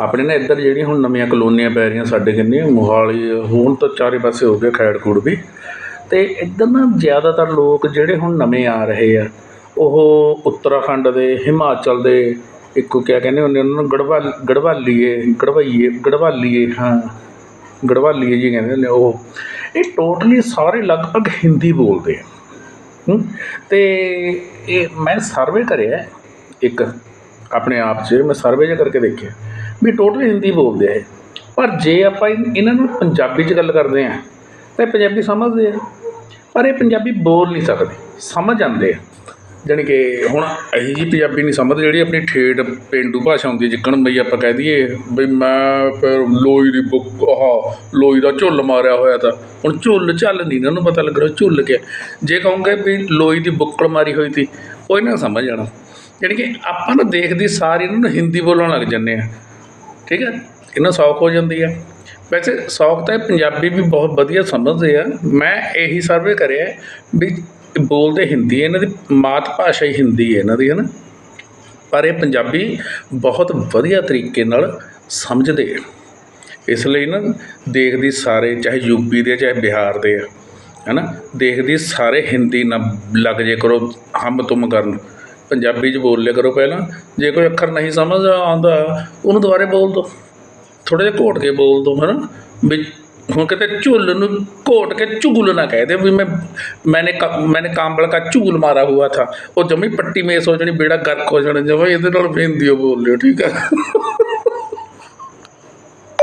ਆਪਣੇ ਨਾ ਇੱਧਰ ਜਿਹੜੀਆਂ ਹੁਣ ਨਵੀਆਂ ਕਲੋਨੀਆਂ ਪੈ ਰਹੀਆਂ ਸਾਡੇ ਕਿੰਨੇ ਮੋਹਾਲੀ, ਹੁਣ ਤਾਂ ਚਾਰੇ ਪਾਸੇ ਹੋ ਗਏ ਖੈੜ ਖੂੜ ਵੀ। ਅਤੇ ਇੱਧਰ ਨਾ ਜ਼ਿਆਦਾਤਰ ਲੋਕ ਜਿਹੜੇ ਹੁਣ ਨਵੇਂ ਆ ਰਹੇ ਆ, ਉਹ ਉੱਤਰਾਖੰਡ ਦੇ, ਹਿਮਾਚਲ ਦੇ, ਇੱਕੋ ਕਿਆ ਕਹਿੰਦੇ ਹੁੰਦੇ ਉਹਨਾਂ ਨੂੰ ਗੜਵਾ, ਗੜਵਾਲੀਏ, ਗੜਵਾਈਏ, ਗੜਵਾਲੀਏ, ਹਾਂ, ਗੜਵਾਲੀਏ ਜੀ ਕਹਿੰਦੇ ਨੇ ਉਹ। ਇਹ ਟੋਟਲੀ ਸਾਰੇ ਲਗਭਗ ਹਿੰਦੀ ਬੋਲਦੇ ਆ। ਤੇ ਇਹ ਮੈਂ ਸਰਵੇ ਕਰਿਆ, ਇੱਕ, ਆਪਣੇ ਆਪ 'ਚ, ਮੈਂ ਸਰਵੇ ਜਿਹਾ ਕਰਕੇ ਦੇਖਿਆ। ਵੀ ਟੋਟਲੀ ਹਿੰਦੀ ਬੋਲਦੇ ਆ ਇਹ। ਪਰ ਜੇ ਆਪਾਂ ਇਹਨਾਂ ਨੂੰ ਪੰਜਾਬੀ 'ਚ ਗੱਲ ਕਰਦੇ ਆ, ਤਾਂ ਇਹ ਪੰਜਾਬੀ ਸਮਝਦੇ ਆ। ਪਰ ਇਹ ਪੰਜਾਬੀ ਬੋਲ ਨਹੀਂ ਸਕਦੇ, ਸਮਝ ਆਉਂਦੇ ਆ। ਜਾਣੀ ਕਿ ਹੁਣ ਇਹੀ ਜੀ ਪੰਜਾਬੀ ਨਹੀਂ ਸਮਝਦੇ ਜਿਹੜੀ ਆਪਣੀ ਠੇਠ ਪੇਂਡੂ ਭਾਸ਼ਾ ਹੁੰਦੀ ਹੈ ਜਿੱਕਣ ਬਈ ਆਪਾਂ ਕਹਿ ਦਈਏ ਵੀ ਮੈਂ ਫਿਰ ਲੋਈ ਦੀ ਬੁੱਕ, ਆਹ ਲੋਈ ਦਾ ਝੁੱਲ ਮਾਰਿਆ ਹੋਇਆ ਤਾਂ, ਹੁਣ ਝੁੱਲ ਝੱਲ ਨਹੀਂ, ਇਹਨਾਂ ਨੂੰ ਪਤਾ ਲੱਗ ਰਿਹਾ ਝੁੱਲ ਕਿਆ। ਜੇ ਕਹੋਗੇ ਵੀ ਲੋਈ ਦੀ ਬੁੱਕੜ ਮਾਰੀ ਹੋਈ ਸੀ, ਉਹ ਇਹਨਾਂ ਨੂੰ ਸਮਝ ਜਾਣਾ। ਜਾਣੀ ਕਿ ਆਪਾਂ ਨੂੰ ਦੇਖਦੀ ਸਾਰੀ ਇਹਨਾਂ ਨੂੰ ਹਿੰਦੀ ਬੋਲਣ ਲੱਗ ਜੰਨੇ ਆ। ਠੀਕ ਹੈ ਇਹਨਾਂ ਸੌਖ ਹੋ ਜਾਂਦੀ ਹੈ। ਵੈਸੇ ਸੌਖ ਤਾਂ ਇਹ ਪੰਜਾਬੀ ਵੀ ਬਹੁਤ ਵਧੀਆ ਸਮਝਦੇ ਆ। ਮੈਂ ਇਹੀ ਸਰਵੇ ਕਰਿਆ ਵੀ ਬੋਲਦੇ ਹਿੰਦੀ ਇਹਨਾਂ ਦੀ ਮਾਤ ਭਾਸ਼ਾ ਹੀ ਹਿੰਦੀ ਹੈ ਇਹਨਾਂ ਦੀ ਹੈ ਨਾ ਪਰ ਇਹ ਪੰਜਾਬੀ ਬਹੁਤ ਵਧੀਆ ਤਰੀਕੇ ਨਾਲ ਸਮਝਦੇ ਆ। ਇਸ ਲਈ ਨਾ ਦੇਖਦੀ ਸਾਰੇ, ਚਾਹੇ ਯੂਪੀ ਦੇ ਚਾਹੇ ਬਿਹਾਰ ਦੇ ਆ, ਹੈਨਾ? ਦੇਖਦੀ ਸਾਰੇ ਹਿੰਦੀ ਨਾ ਲੱਗ ਜੇ ਕਰੋ ਹਮ ਤੁਮ ਕਰਨ। ਪੰਜਾਬੀ 'ਚ ਬੋਲ ਲਿਆ ਕਰੋ ਪਹਿਲਾਂ। ਜੇ ਕੋਈ ਅੱਖਰ ਨਹੀਂ ਸਮਝ ਆਉਂਦਾ, ਉਹਨੂੰ ਦੁਬਾਰੇ ਬੋਲ ਦਿਓ ਥੋੜਾ ਜਿਹਾ ਘੋਟ ਕੇ ਬੋਲ ਦਿਓ ਹੈਨਾ? ਵੀ ਹੁਣ ਕਿਤੇ ਝੁੱਲ ਨੂੰ ਘੋਟ ਕੇ ਚੁਗਲ ਨਾ ਕਹਿ ਦੇ ਵੀ ਮੈਂ, ਮੈਨੇ ਕ- ਮੈਨੇ ਕਾਂਬਲ ਕਾ ਚੁਗਲ ਮਾਰਾ ਹੁਆ ਥਾ। ਉਹ ਜਮੀ ਪੱਟੀ ਮੇਸ ਹੋ ਜਾਣੀ, ਬੇੜਾ ਗਰਕ ਹੋ ਜਾਣਾ ਜਮਾ ਇਹਦੇ ਨਾਲ ਹਿੰਦੀ ਓ ਬੋਲ ਲਿਓ, ਠੀਕ ਆ?